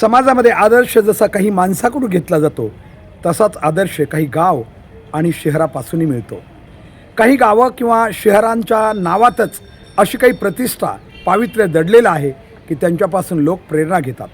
समाजामध्ये आदर्श जसा काही माणसाकडून घेतला जातो तसाच आदर्श काही गाव आणि शहरापासूनही मिळतो. काही गावं किंवा शहरांच्या नावातच अशी काही प्रतिष्ठा पावित्र्य दडलेलं आहे की त्यांच्यापासून लोक प्रेरणा घेतात.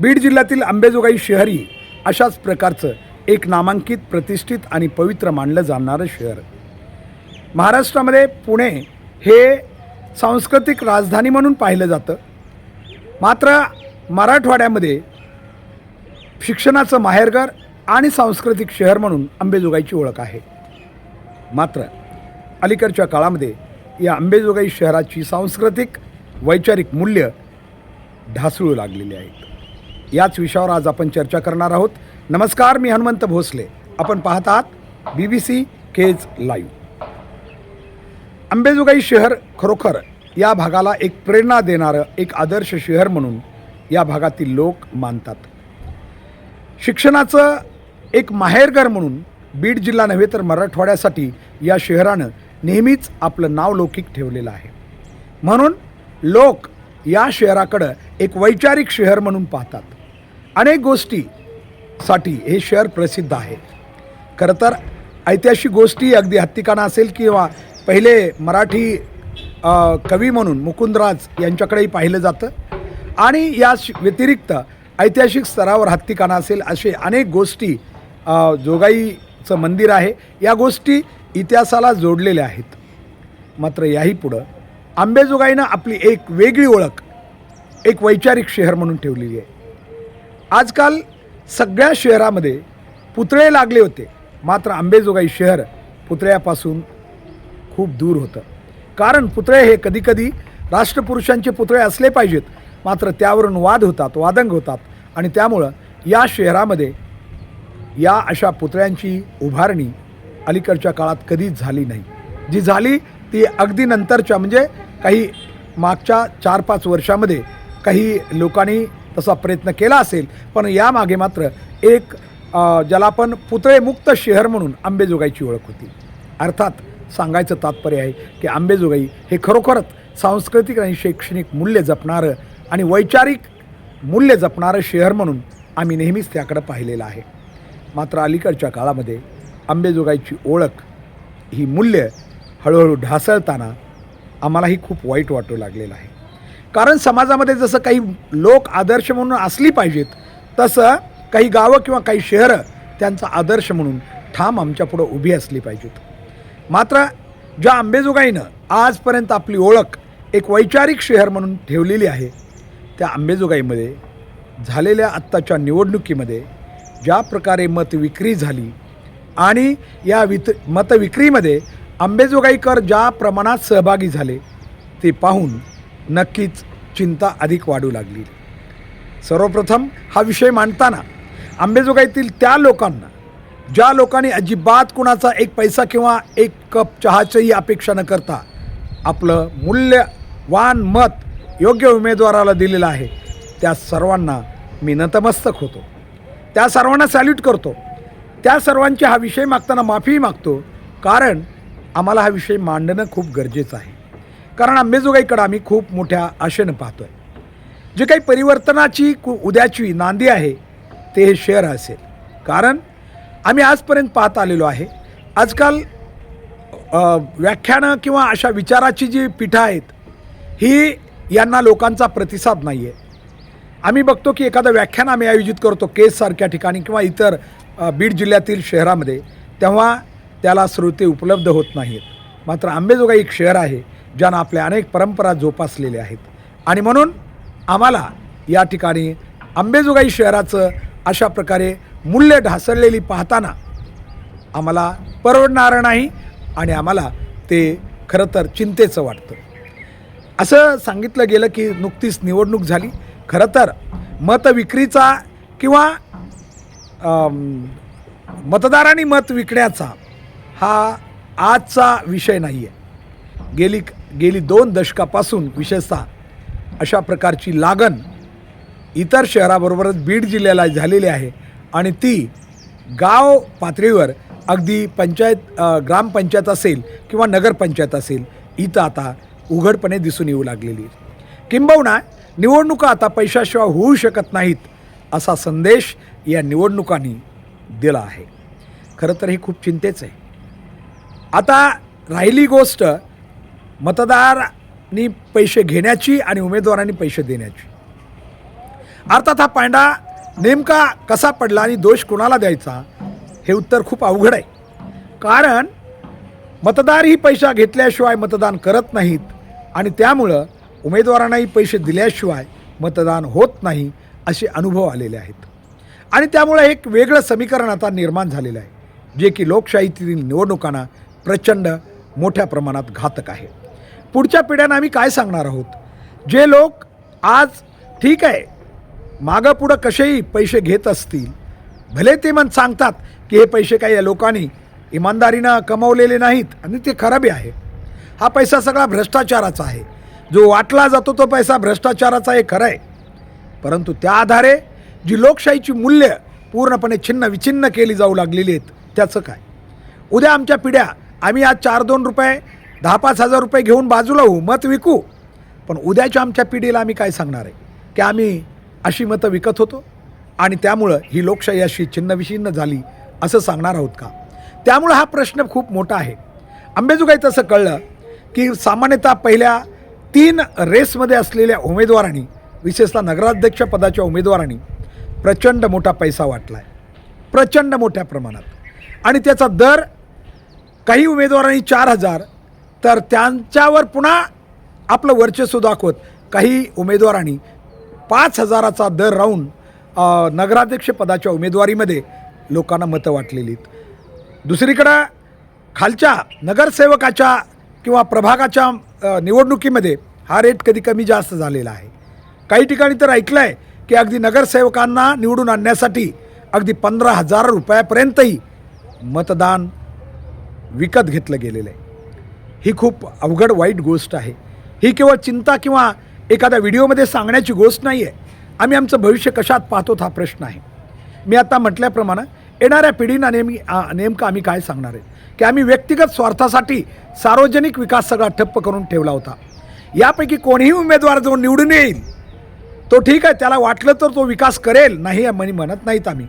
बीड जिल्ह्यातील अंबेजोगाई शहरी अशाच प्रकारचं एक नामांकित प्रतिष्ठित आणि पवित्र मानलं जाणारं शहर. महाराष्ट्रामध्ये पुणे हे सांस्कृतिक राजधानी म्हणून पाहिलं जातं. मात्र मराठवाड्यामध्ये शिक्षणाचं माहेरघर आणि सांस्कृतिक शहर म्हणून अंबेजोगाईची ओळख आहे. मात्र अलीकडच्या काळामध्ये या अंबेजोगाई शहराची सांस्कृतिक वैचारिक मूल्य ढासळू लागलेली आहेत. याच विषयावर आज आपण चर्चा करणार आहोत. नमस्कार मी हनुमंत भोसले. आपण पाहत आहात B B C Kaij live Ambajogai शहर खरोखर या भागाला एक प्रेरणा देणारं एक आदर्श शहर म्हणून या भागातील लोक मानतात. शिक्षणाचं एक माहेरघर म्हणून बीड जिल्हा नव्हे तर मराठवाड्यासाठी या शहरानं नेहमीच आपलं नाव लौकिक ठेवलेलं आहे. म्हणून लोक या शहराकडं एक वैचारिक शहर म्हणून पाहतात. अनेक गोष्टीसाठी हे शहर प्रसिद्ध आहे. खरं तर ऐतिहासिक गोष्टी अगदी हत्तिकाना असेल किंवा पहिले मराठी कवी म्हणून मुकुंदराज यांच्याकडेही पाहिलं जातं. आणि या श- व्यतिरिक्त ऐतिहासिक स्तरावर हत्तिकाना असेल असे अनेक गोष्टी जोगाईचं मंदिर आहे. या गोष्टी इतिहासाला जोडलेल्या आहेत. मात्र याही पुढं आंबेजोगाईनं आपली एक वेगळी ओळख एक वैचारिक शहर म्हणून ठेवलेली आहे. आजकाल सगळ्या शहरामध्ये पुतळे लागले होते. मात्र आंबेजोगाई शहर पुतळ्यापासून खूप दूर होतं. कारण पुतळे हे कधीकधी राष्ट्रपुरुषांचे पुतळे असले पाहिजेत. मात्र त्यावरून वाद होतात वादंग होतात आणि त्यामुळं या शहरामध्ये या अशा पुतळ्यांची उभारणी अलीकडच्या काळात कधीच झाली नाही. जी झाली ती अगदी नंतरच्या म्हणजे काही मागच्या चार पाच वर्षामध्ये काही लोकांनी तसा प्रयत्न केला असेल पण यामागे मात्र एक ज्याला आपण पुतळेमुक्त शहर म्हणून आंबेजोगाईची ओळख होती. अर्थात सांगायचं तात्पर्य आहे की आंबेजोगाई हे खरोखरच सांस्कृतिक आणि शैक्षणिक मूल्य जपणारं आणि वैचारिक मूल्य जपणारं शहर म्हणून आम्ही नेहमीच त्याकडं पाहिलेलं आहे. मात्र अलीकडच्या काळामध्ये आंबेजोगाईची ओळख ही मूल्य हळूहळू ढासळताना आम्हालाही खूप वाईट वाटू लागलेलं आहे. कारण समाजामध्ये जसं काही लोक आदर्श म्हणून असली पाहिजेत तसं काही गावं किंवा काही शहरं त्यांचा आदर्श म्हणून ठाम आमच्यापुढं उभी असली पाहिजेत. मात्र ज्या आंबेजोगाईनं आजपर्यंत आपली ओळख एक वैचारिक शहर म्हणून ठेवलेली आहे त्या आंबेजोगाईमध्ये झालेल्या आत्ताच्या निवडणुकीमध्ये ज्या प्रकारे मतविक्री झाली आणि या वित मतविक्रीमध्ये आंबेजोगाईकर ज्या प्रमाणात सहभागी झाले ते पाहून नक्कीच चिंता अधिक वाढू लागली. सर्वप्रथम हा विषय मांडताना आंबेजोगाईतील त्या लोकांना ज्या लोकांनी अजिबात कुणाचा एक पैसा किंवा एक कप चहाचीही अपेक्षा न करता आपलं मूल्यवान मत योग्य उमेदवाराला दिलेलं आहे त्या सर्वांना मी नतमस्तक होतो. त्या सर्वांना सॅल्यूट करतो. त्या सर्वांची हा विषय मागताना माफी मागतो कारण आम्हाला हा विषय मांडणं खूप गरजेचं आहे. कारण आंबेजोगाईकडं आम्ही खूप मोठ्या आशेनं पाहतो आहे जे काही परिवर्तनाची कु उद्याची नांदी आहे ते हे शहर असेल. कारण आम्ही आजपर्यंत पाहत आलेलो आहे. आजकाल व्याख्यानं किंवा अशा विचाराची जी पीठं आहेत ही यांना लोकांचा प्रतिसाद नाही आहे आम्ही बघतो की एखादं व्याख्यान आम्ही आयोजित करतो केससारख्या ठिकाणी किंवा इतर बीड जिल्ह्यातील शहरामध्ये तेव्हा त्याला श्रोते उपलब्ध होत नाहीत मात्र आंबेजोगाई एक शहर आहे ज्यानं आपल्या अनेक परंपरा जोपासलेल्या आहेत. आणि म्हणून आम्हाला या ठिकाणी आंबेजोगाई शहराचं अशा प्रकारे मूल्य ढासळलेली पाहताना आम्हाला परवडणारं नाही आणि आम्हाला ते खरं तर चिंतेचं वाटतं. असं सांगितलं गेलं की नुकतीच निवडणूक झाली. खरं तर मतविक्रीचा किंवा मतदारांनी मत विकण्याचा हा आजचा विषय नाही आहे गेली गेली दोन दशकापासून विशेषतः अशा प्रकारची लागण इतर शहराबरोबरच बीड जिल्ह्याला झालेली आहे. आणि ती गाव पातळीवर अगदी पंचायत ग्रामपंचायत असेल किंवा नगरपंचायत असेल इथं आता उघडपणे दिसून येऊ लागलेली किंबहुना निवडणुका आता पैशाशिवाय होऊ शकत नाहीत असा संदेश या निवडणुकांनी दिला आहे. खरं तर हे खूप चिंतेचं आहे. आता राहिली गोष्ट मतदारांनी पैसे घेण्याची आणि उमेदवारांनी पैसे देण्याची. अर्थात हा पांडा नेमका कसा पडला आणि दोष कोणाला द्यायचा हे उत्तर खूप अवघड आहे. कारण मतदारही पैसा घेतल्याशिवाय मतदान करत नाहीत आणि त्यामुळं उमेदवारांनाही पैसे दिल्याशिवाय मतदान होत नाही असे अनुभव आलेले आहेत. आणि त्यामुळे एक वेगळं समीकरण आता निर्माण झालेलं आहे जे की लोकशाहीतील निवडणुकांना प्रचंड मोठ्या प्रमाणात घातक आहे. पुढच्या पिढ्यांना आम्ही काय सांगणार आहोत? जे लोक आज ठीक आहे मागं पुढं कसेही पैसे घेत असतील भले ते मन सांगतात की हे पैसे काही या लोकांनी इमानदारीनं कमवलेले नाहीत आणि ते खराबी आहे. हा पैसा सगळा भ्रष्टाचाराचा आहे. जो वाटला जातो तो पैसा भ्रष्टाचाराचा हे खरं आहे. परंतु त्या आधारे जी लोकशाहीची मूल्य पूर्णपणे छिन्न विछिन्न केली जाऊ लागलेली आहेत त्याचं काय? उद्या आमच्या पिढ्या आम्ही आज चार दोन रुपये दहा पाच हजार रुपये घेऊन बाजूला होऊ मत विकू. पण उद्याच्या आमच्या पिढीला आम्ही काय सांगणार आहे? की आम्ही अशी मतं विकत होतो. आणि त्यामुळं ही लोकशाही अशी छिन्नविछिन्न झाली असं सांगणार आहोत का? त्यामुळं हा प्रश्न खूप मोठा आहे. आंबेजोगाई तसं कळलं की सामान्यतः पहिल्या तीन रेसमध्ये असलेल्या उमेदवारांनी विशेषतः नगराध्यक्ष पदाच्या उमेदवारांनी प्रचंड मोठा पैसा वाटला आहे प्रचंड मोठ्या प्रमाणात. आणि त्याचा दर काही उमेदवारांनी चार हजार तर त्यांच्यावर पुन्हा आपलं वर्चस्व दाखवत काही उमेदवारांनी पाच हजाराचा दर राहून नगराध्यक्षपदाच्या उमेदवारीमध्ये लोकांना मतं वाटलेली आहेत. दुसरीकडं खालच्या नगरसेवकाच्या किंवा प्रभागाच्या निवडणुकीमध्ये हा रेट कधी कमी जास्त झालेला आहे. काही ठिकाणी तर ऐकलं आहे की अगदी नगरसेवकांना निवडून आणण्यासाठी अगदी पंधरा हजार रुपयापर्यंतही मतदान विकत घेतलं गेलेलं आहे. ही खूप अवघड वाईट गोष्ट आहे. ही केवळ चिंता किंवा एखाद्या व्हिडिओमध्ये सांगण्याची गोष्ट नाही आहे आम्ही आमचं भविष्य कशात पाहतो हा प्रश्न आहे. मी आता म्हटल्याप्रमाणे येणाऱ्या पिढींना नेहमी नेमकं आम्ही काय सांगणार आहे? की आम्ही व्यक्तिगत स्वार्थासाठी सार्वजनिक विकास सगळा ठप्प करून ठेवला होता. यापैकी कोणीही उमेदवार जो निवडून येईल तो ठीक आहे त्याला वाटलं तर तो विकास करेल नाही म्हणी म्हणत नाहीत आम्ही.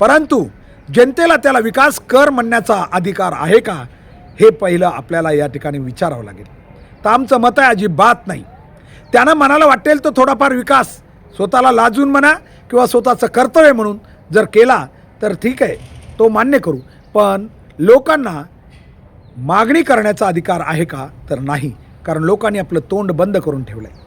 परंतु जनतेला त्याला विकास कर म्हणण्याचा अधिकार आहे का हे पहिलं आपल्याला या ठिकाणी विचारावं लागेल. तर आमचं मत आहे अजिबात नाही. त्यांना मनाला वाटेल तो थोडाफार विकास. स्वतःला लाजून म्हणा किंवा स्वतःचं कर्तव्य म्हणून जर केला तर ठीक आहे तो मान्य करू. पण लोकांना मागणी करण्याचा अधिकार आहे का? तर नाही. कारण लोकांनी आपलं तोंड बंद करून ठेवलं आहे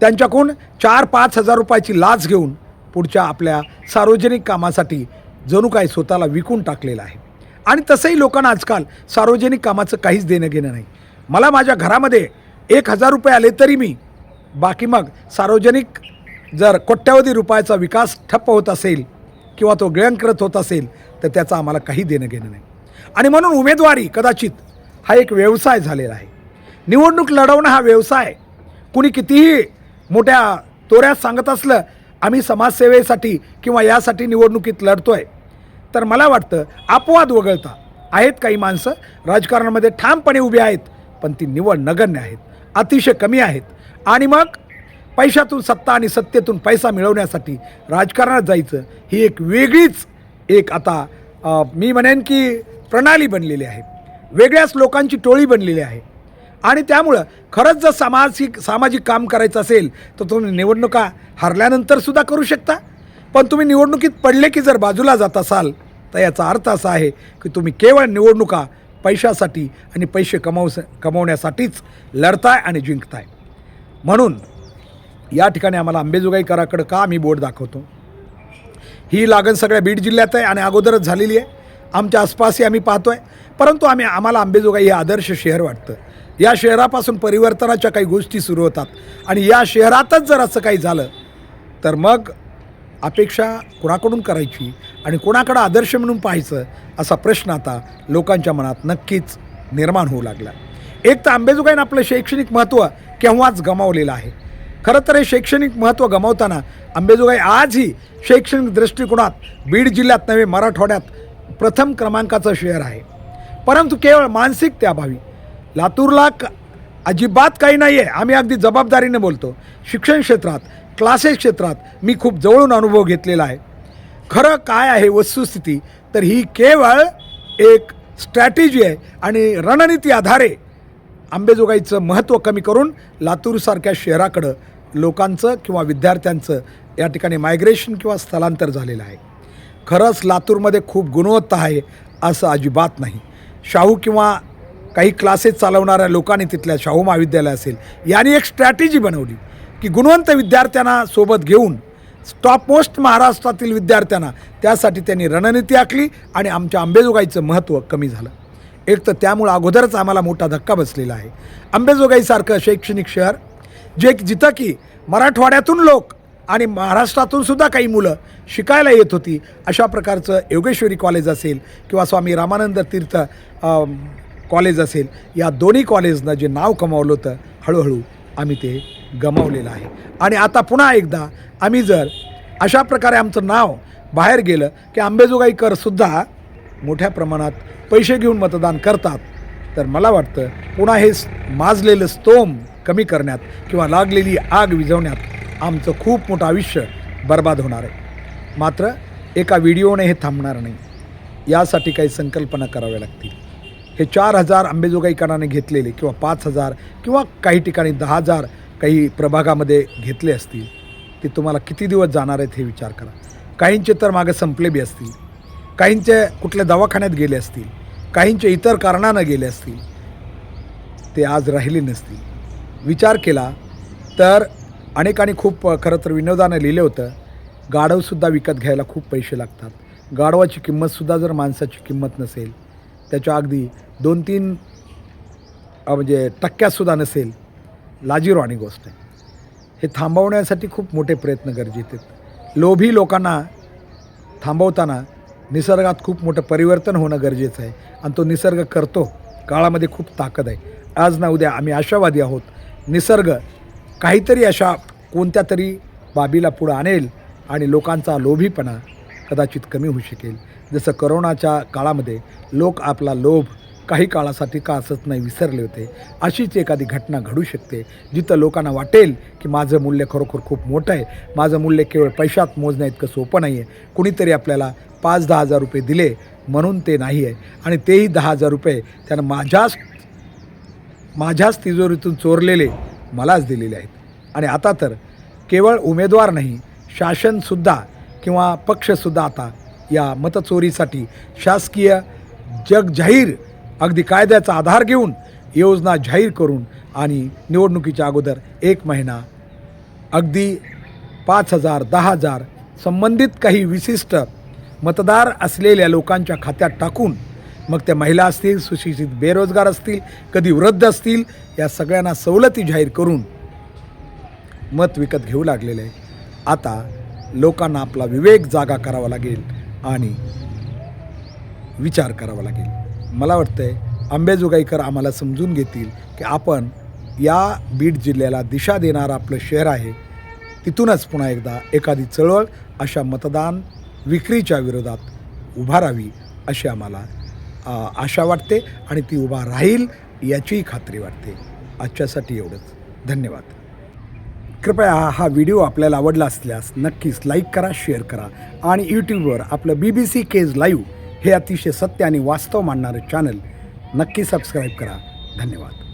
त्यांच्याकडून चार पाच हजार रुपयाची लाच घेऊन पुढच्या आपल्या सार्वजनिक कामासाठी जणू काय स्वतःला विकून टाकलेलं आहे. आणि तसंही लोकांना आजकाल सार्वजनिक कामाचं काहीच देणं घेणं नाही. मला माझ्या घरामध्ये एक हजार रुपये आले तरी मी बाकी मग सार्वजनिक जर कोट्यावधी रुपयाचा विकास ठप्प होत असेल किंवा तो गिळंकृत होत असेल तर त्याचं आम्हाला काही देणं घेणं नाही. आणि म्हणून उमेदवारी कदाचित हा एक व्यवसाय झालेला आहे. निवडणूक लढवणं हा व्यवसाय. कुणी कितीही मोठ्या तोऱ्यात सांगत असलं आम्ही समाजसेवेसाठी किंवा यासाठी निवडणुकीत लढतो आहे तर मला वाटतं अपवाद वगळता आहेत काही माणसं राजकारणामध्ये ठामपणे उभी आहेत पण ती निवड नगण्य आहेत. अतिशय कमी आहेत. आणि मग पैशातून सत्ता आणि सत्तेतून पैसा मिळवण्यासाठी राजकारणात जायचं ही एक वेगळीच एक आता मी म्हणेन की प्रणाली बनलेली आहे. वेगळ्याच लोकांची टोळी बनलेली आहे. आणि त्यामुळं खरंच जर सामाजिक सामाजिक काम करायचं असेल तर तुम्ही निवडणुका हरल्यानंतरसुद्धा करू शकता. पण तुम्ही निवडणुकीत पडले की जर बाजूला जात असाल तर याचा अर्थ असा आहे की तुम्ही केवळ निवडणुका पैशासाठी आणि पैसे कमाव कमवण्यासाठीच लढताय आणि जिंकताय. म्हणून या ठिकाणी आम्हाला अंबेजोगाईकराकडं का आम्ही बोट दाखवतो? ही लागण सगळ्या बीड जिल्ह्यात आहे आणि अगोदरच झालेली आहे. आमच्या आसपासही आम्ही पाहतो आहे परंतु आम्ही आम्हाला आंबेजोगाई हे आदर्श शहर वाटतं. या शहरापासून परिवर्तनाच्या काही गोष्टी सुरू होतात. आणि या शहरातच जर असं काही झालं तर मग अपेक्षा कुणाकडून करायची? आणि कोणाकडं आदर्श म्हणून पाहायचं असा प्रश्न आता लोकांच्या मनात नक्कीच निर्माण होऊ लागला. एक तर आंबेजोगाईनं आपलं शैक्षणिक महत्त्व केव्हाच गमावलेलं आहे. खरं तर हे शैक्षणिक महत्त्व गमावताना आंबेजोगाई आजही शैक्षणिक दृष्टिकोनात बीड जिल्ह्यात नव्हे मराठवाड्यात प्रथम क्रमांकाचं शहर आहे. परंतु केवळ मानसिकतेअभावी लातूरला क अजिबात काही नाही आहे आम्ही अगदी जबाबदारीने बोलतो. शिक्षण क्षेत्रात क्लासेस क्षेत्रात मी खूप जवळून अनुभव घेतलेला आहे. खरं काय आहे वस्तुस्थिती तर ही केवळ एक स्ट्रॅटेजी आहे आणि रणनीती आधारे आंबेजोगाईचं महत्त्व कमी करून लातूरसारख्या शहराकडं लोकांचं किंवा विद्यार्थ्यांचं या ठिकाणी मायग्रेशन किंवा स्थलांतर झालेलं आहे. खरंच लातूरमध्ये खूप गुणवत्ता आहे असं अजिबात नाही. शाहू किंवा काही क्लासेस चालवणाऱ्या लोकांनी तिथल्या शाहू महाविद्यालय असेल यांनी एक स्ट्रॅटेजी बनवली की गुणवंत विद्यार्थ्यांना सोबत घेऊन टॉप मोस्ट महाराष्ट्रातील विद्यार्थ्यांना. त्यासाठी त्यांनी रणनीती आखली आणि आमच्या आंबेजोगाईचं महत्त्व कमी झालं. एक तर त्यामुळं अगोदरच आम्हाला मोठा धक्का बसलेला आहे. आंबेजोगाईसारखं शैक्षणिक शहर जे जिथं की मराठवाड्यातून लोक आणि महाराष्ट्रातून सुद्धा काही मुलं शिकायला येत होती अशा प्रकारचं योगेश्वरी कॉलेज असेल किंवा स्वामी रामानंद तीर्थ कॉलेज असेल या दोन्ही कॉलेजनं जे नाव कमावलं होतं हळूहळू आम्ही ते गमावलेलं आहे. आणि आता पुन्हा एकदा आम्ही जर अशा प्रकारे आमचं नाव बाहेर गेलं की आंबेजोगाईकरसुद्धा मोठ्या प्रमाणात पैसे घेऊन मतदान करतात तर मला वाटतं पुन्हा हे माजलेलं स्तोम कमी करण्यात किंवा लागलेली आग विझवण्यात आमचं खूप मोठं आयुष्य बर्बाद होणार आहे. मात्र एका व्हिडिओने हे थांबणार नाही. यासाठी काही संकल्पना कराव्या लागतील. हे चार हजार आंबेजोगाईकरांनी घेतलेले किंवा पाच हजार किंवा काही ठिकाणी दहा हजार काही प्रभागामध्ये घेतले असतील ते तुम्हाला किती दिवस जाणार आहेत हे विचार करा. काहींचे तर मागे संपले बी असतील काहींचे कुठल्या दवाखान्यात गेले असतील काहींचे इतर कारणानं गेले असतील ते आज राहिले नसतील. विचार केला तर अनेकांनी खूप खरं तर विनोदानं लिहिलं होतं गाढवसुद्धा विकत घ्यायला खूप पैसे लागतात. गाढवाची किंमतसुद्धा जर माणसाची किंमत नसेल त्याच्या अगदी दोन तीन म्हणजे टक्क्यातसुद्धा नसेल लाजीरवाणी गोष्ट आहे. हे थांबवण्यासाठी खूप मोठे प्रयत्न गरजेचे आहेत. लोभी लोकांना थांबवताना निसर्गात खूप मोठं परिवर्तन होणं गरजेचं आहे आणि तो निसर्ग करतो काळामध्ये खूप ताकद आहे. आज ना उद्या आम्ही आशावादी आहोत. निसर्ग काहीतरी अशा कोणत्या तरी बाबीला पुढं आणेल आणि लोकांचा लोभीपणा कदाचित कमी होऊ शकेल. जसं करोनाच्या काळामध्ये लोक आपला लोभ काही काळासाठी का असत नाही विसरले होते अशीच एखादी घटना घडू शकते जिथं लोकांना वाटेल की माझं मूल्य खरोखर खूप मोठं आहे माझं मूल्य केवळ पैशात मोजण्या इतकं सोपं नाही आहे कुणीतरी आपल्याला पाच दहा हजार रुपये दिले म्हणून ते नाही आहे. आणि तेही दहा हजार रुपये त्यानं माझ्याच माझ्याच तिजोरीतून चोरलेले मलाच दिलेले आहेत. आणि आता तर केवळ उमेदवार नाही शासनसुद्धा किंवा पक्षसुद्धा आता या मतचोरीसाठी शासकीय जग जाहीर अगदी कायद्याचा आधार घेऊन योजना जाहीर करून आणि निवडणुकीच्या अगोदर एक महिना अगदी पाच हजार दहा हजार संबंधित काही विशिष्ट मतदार असलेल्या लोकांच्या खात्यात टाकून मग त्या महिला असतील सुशिक्षित बेरोजगार असतील कधी वृद्ध असतील या सगळ्यांना सवलती जाहीर करून मत विकत घेऊ लागलेलं. आहे आता लोकांना आपला विवेक जागा करावा लागेल. आणि विचार करावा लागेल. मला वाटतंय आंबेजोगाईकर आम्हाला समजून घेतील की आपण या बीड जिल्ह्याला दिशा देणारं आपलं शहर आहे तिथूनच पुन्हा एकदा एखादी चळवळ अशा मतदान विक्रीच्या विरोधात उभारावी अशी आम्हाला आशा वाटते आणि ती उभा राहील याचीही खात्री वाटते. आजच्यासाठी एवढंच. धन्यवाद. कृपया हा व्हिडिओ आपल्याला आवडला असल्यास नक्कीच लाईक करा शेअर करा आणि यूट्यूबवर आपलं B B C Kaij live हे अतिशय सत्य आणि वास्तव मांडणारं चॅनल नक्की सबस्क्राईब करा. धन्यवाद.